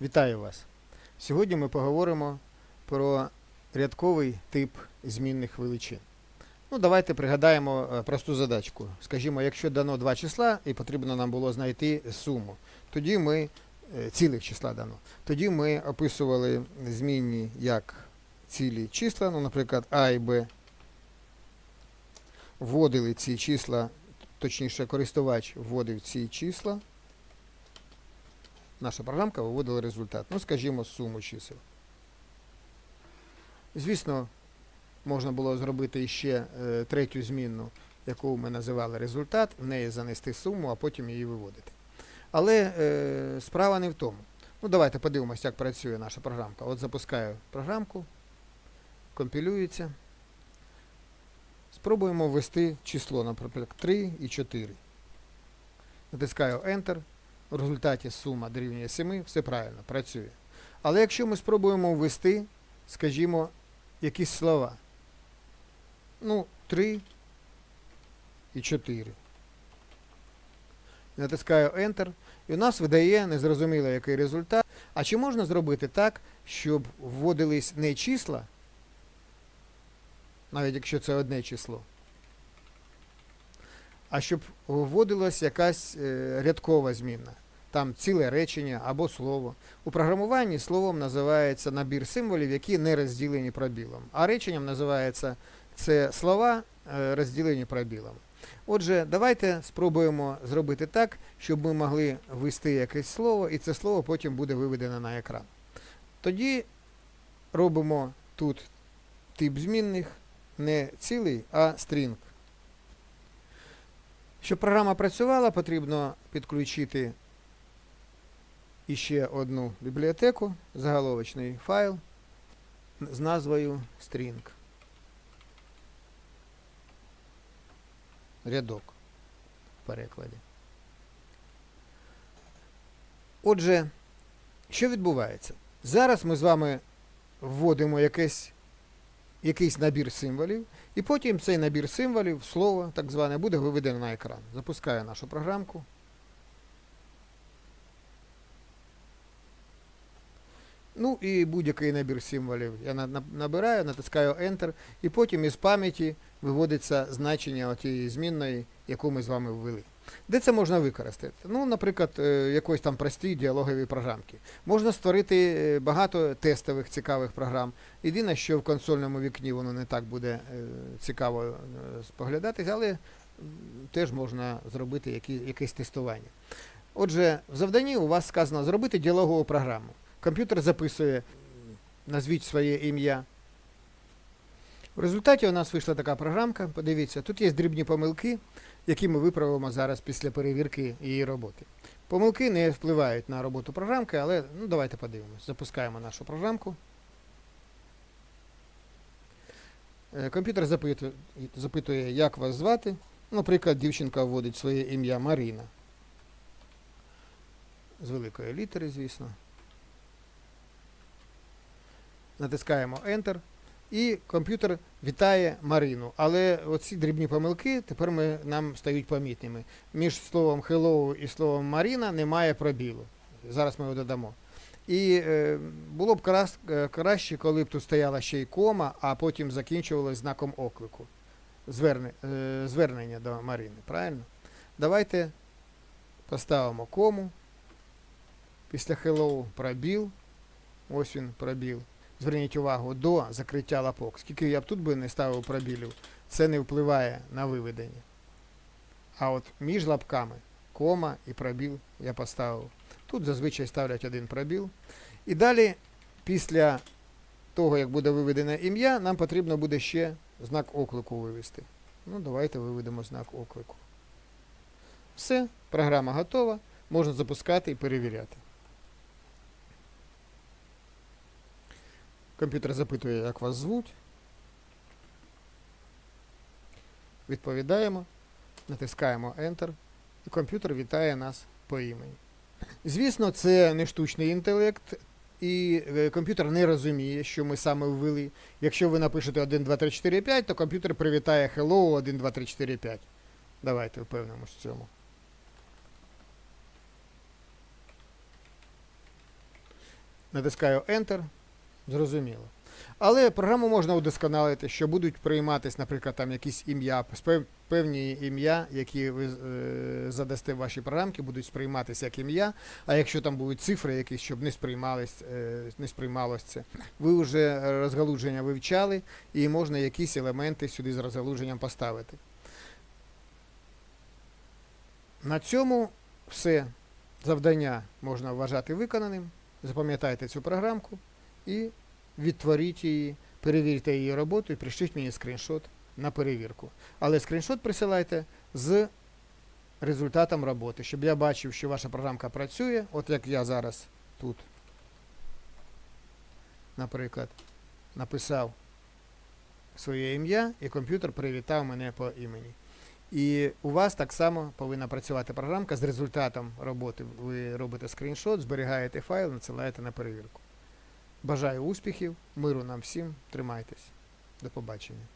Вітаю вас! Сьогодні ми поговоримо про рядковий тип змінних величин. Ну, давайте пригадаємо е, просту задачку. Скажімо, якщо дано два числа і потрібно нам було знайти суму, тоді ми е, цілих числа дано. Тоді ми описували змінні як цілі числа, ну, наприклад, А і Б. Вводили ці числа, точніше, користувач вводив ці числа наша програмка виводила результат. Ну, скажімо, суму чисел. Звісно, можна було зробити ще е, третю змінну, яку ми називали результат, в неї занести суму, а потім її виводити. Але е, справа не в тому. Ну, давайте подивимося, як працює наша програмка. От запускаю програмку, компілюється. Спробуємо ввести число, наприклад, 3 і 4. Натискаю Enter. В результаті сума дорівнює 7, все правильно, працює. Але якщо ми спробуємо ввести, скажімо, якісь слова. Ну, 3 і 4. Натискаю Enter, і у нас видає незрозуміло який результат. А чи можна зробити так, щоб вводились не числа, навіть якщо це одне число, а щоб вводилась якась е, рядкова змінна, там ціле речення або слово. У програмуванні словом називається набір символів, які не розділені пробілом, а реченням називається це слова, е, розділені пробілом. Отже, давайте спробуємо зробити так, щоб ми могли ввести якесь слово, і це слово потім буде виведено на екран. Тоді робимо тут тип змінних не цілий, а стрінг. Щоб програма працювала, потрібно підключити іще одну бібліотеку, заголовочний файл з назвою string. Рядок в перекладі. Отже, що відбувається? Зараз ми з вами вводимо якесь, якийсь набір символів, і потім цей набір символів, слово так зване, буде виведено на екран. Запускаю нашу програмку. Ну і будь-який набір символів я на- на- набираю, натискаю Enter, і потім із пам'яті виводиться значення тієї змінної, яку ми з вами ввели. Де це можна використати? Ну, наприклад, е, якоїсь там простій діалоговій програмки. Можна створити е, багато тестових цікавих програм. Єдине, що в консольному вікні воно не так буде е, цікаво споглядатись, але теж можна зробити якесь тестування. Отже, в завданні у вас сказано зробити діалогову програму. Комп'ютер записує, назвіть своє ім'я. В результаті у нас вийшла така програмка. Подивіться, тут є дрібні помилки, які ми виправимо зараз після перевірки її роботи. Помилки не впливають на роботу програмки, але ну, давайте подивимось. Запускаємо нашу програмку. Е, Комп'ютер запитує, запитує, як вас звати. Наприклад, дівчинка вводить своє ім'я Маріна. З великої літери, звісно. Натискаємо Enter. І комп'ютер вітає Марину. Але оці дрібні помилки тепер ми, нам стають помітними. Між словом hello і словом Маріна немає пробілу. Зараз ми його додамо. І е, було б крас, е, краще, коли б тут стояла ще й кома, а потім закінчувалось знаком оклику. Зверне, е, звернення до Марини. Правильно? Давайте поставимо кому. Після hello пробіл. Ось він пробіл. Зверніть увагу, до закриття лапок. Скільки я б тут би не ставив пробілів, це не впливає на виведення. А от між лапками кома і пробіл я поставив. Тут зазвичай ставлять один пробіл. І далі, після того, як буде виведене ім'я, нам потрібно буде ще знак оклику вивести. Ну, давайте виведемо знак оклику. Все, програма готова. Можна запускати і перевіряти. Комп'ютер запитує, як вас звуть. Відповідаємо, натискаємо Enter, і комп'ютер вітає нас по імені. Звісно, це не штучний інтелект, і е, комп'ютер не розуміє, що ми саме ввели. Якщо ви напишете 1, 2, 3, 4, 5, то комп'ютер привітає Hello 1, 2, 3, 4, 5. Давайте впевнимось в цьому. натискаю Enter, зрозуміло. Але програму можна удосконалити, що будуть прийматись, наприклад, там якісь ім'я, певні ім'я, які ви е, задасте в вашій програмці, будуть сприйматися як ім'я. А якщо там будуть цифри якісь, щоб не сприймались, е, не сприймалось це, ви вже розгалудження вивчали, і можна якісь елементи сюди з розгалудженням поставити. На цьому все завдання можна вважати виконаним. Запам'ятайте цю програмку і відтворіть її, перевірте її роботу і пришліть мені скріншот на перевірку. Але скріншот присилайте з результатом роботи, щоб я бачив, що ваша програмка працює, от як я зараз тут, наприклад, написав своє ім'я, і комп'ютер привітав мене по імені. І у вас так само повинна працювати програмка з результатом роботи. Ви робите скріншот, зберігаєте файл, надсилаєте на перевірку. Бажаю успіхів, миру нам всім, тримайтесь. До побачення.